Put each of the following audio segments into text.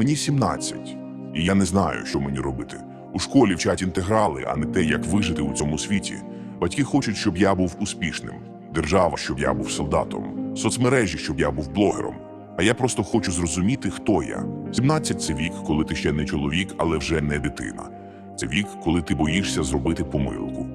Мені 17, і я не знаю, що мені робити. У школі вчать інтеграли, а не те, як вижити у цьому світі. Батьки хочуть, щоб я був успішним, держава, щоб я був солдатом, соцмережі, щоб я був блогером. А я просто хочу зрозуміти, хто я. 17 – це вік, коли ти ще не чоловік, але вже не дитина. Це вік, коли ти боїшся зробити помилку.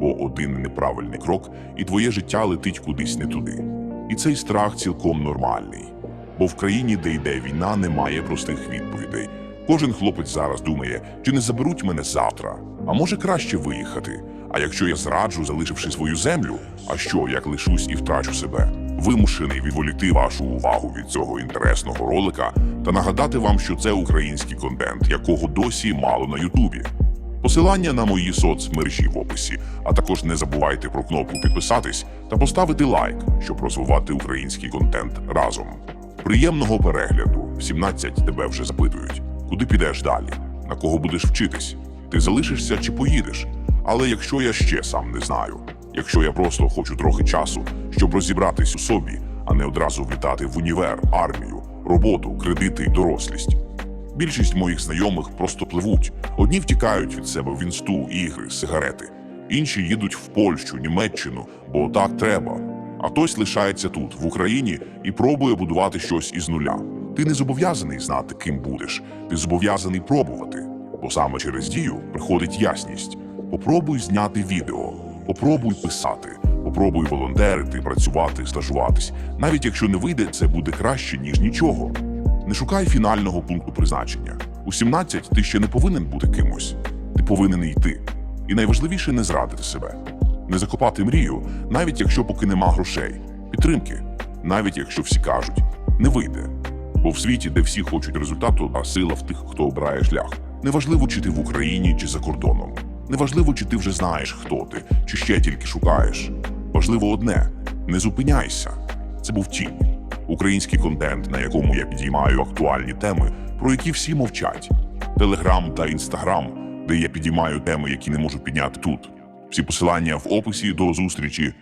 Бо один неправильний крок, і твоє життя летить кудись не туди. І цей страх цілком нормальний. Бо в країні, де йде війна, немає простих відповідей. Кожен хлопець зараз думає, чи не заберуть мене завтра, а може краще виїхати. А якщо я зраджу, залишивши свою землю, а що, як лишусь і втрачу себе? Вимушений відволікти вашу увагу від цього інтересного ролика та нагадати вам, що це український контент, якого досі мало на Ютубі. Посилання на мої соцмережі в описі, а також не забувайте про кнопку підписатись та поставити лайк, щоб розвивати український контент разом. Приємного перегляду. В 17 тебе вже запитують, куди підеш далі, на кого будеш вчитись, ти залишишся чи поїдеш. Але якщо я ще сам не знаю, якщо я просто хочу трохи часу, щоб розібратись у собі, а не одразу влітати в універ, армію, роботу, кредити й дорослість. Більшість моїх знайомих просто пливуть. Одні втікають від себе в інсту, ігри, сигарети, інші їдуть в Польщу, Німеччину, бо так треба. А хтось лишається тут, в Україні, і пробує будувати щось із нуля. Ти не зобов'язаний знати, ким будеш. Ти зобов'язаний пробувати. Бо саме через дію приходить ясність. Попробуй зняти відео, попробуй писати, попробуй волонтерити, працювати, стажуватись. Навіть якщо не вийде, це буде краще, ніж нічого. Не шукай фінального пункту призначення. У 17 ти ще не повинен бути кимось. Ти повинен йти. І найважливіше не зрадити себе, не закопати мрію, навіть якщо поки нема грошей, підтримки, навіть якщо всі кажуть, не вийде. Бо в світі, де всі хочуть результату, а сила в тих, хто обирає шлях. Неважливо, чи ти в Україні, чи за кордоном. Неважливо, чи ти вже знаєш, хто ти, чи ще тільки шукаєш. Важливо одне: не зупиняйся. Це був тінь. Український контент, на якому я підіймаю актуальні теми, про які всі мовчать. Телеграм та інстаграм, де я підіймаю теми, які не можу підняти тут. Всі посилання в описі до зустрічі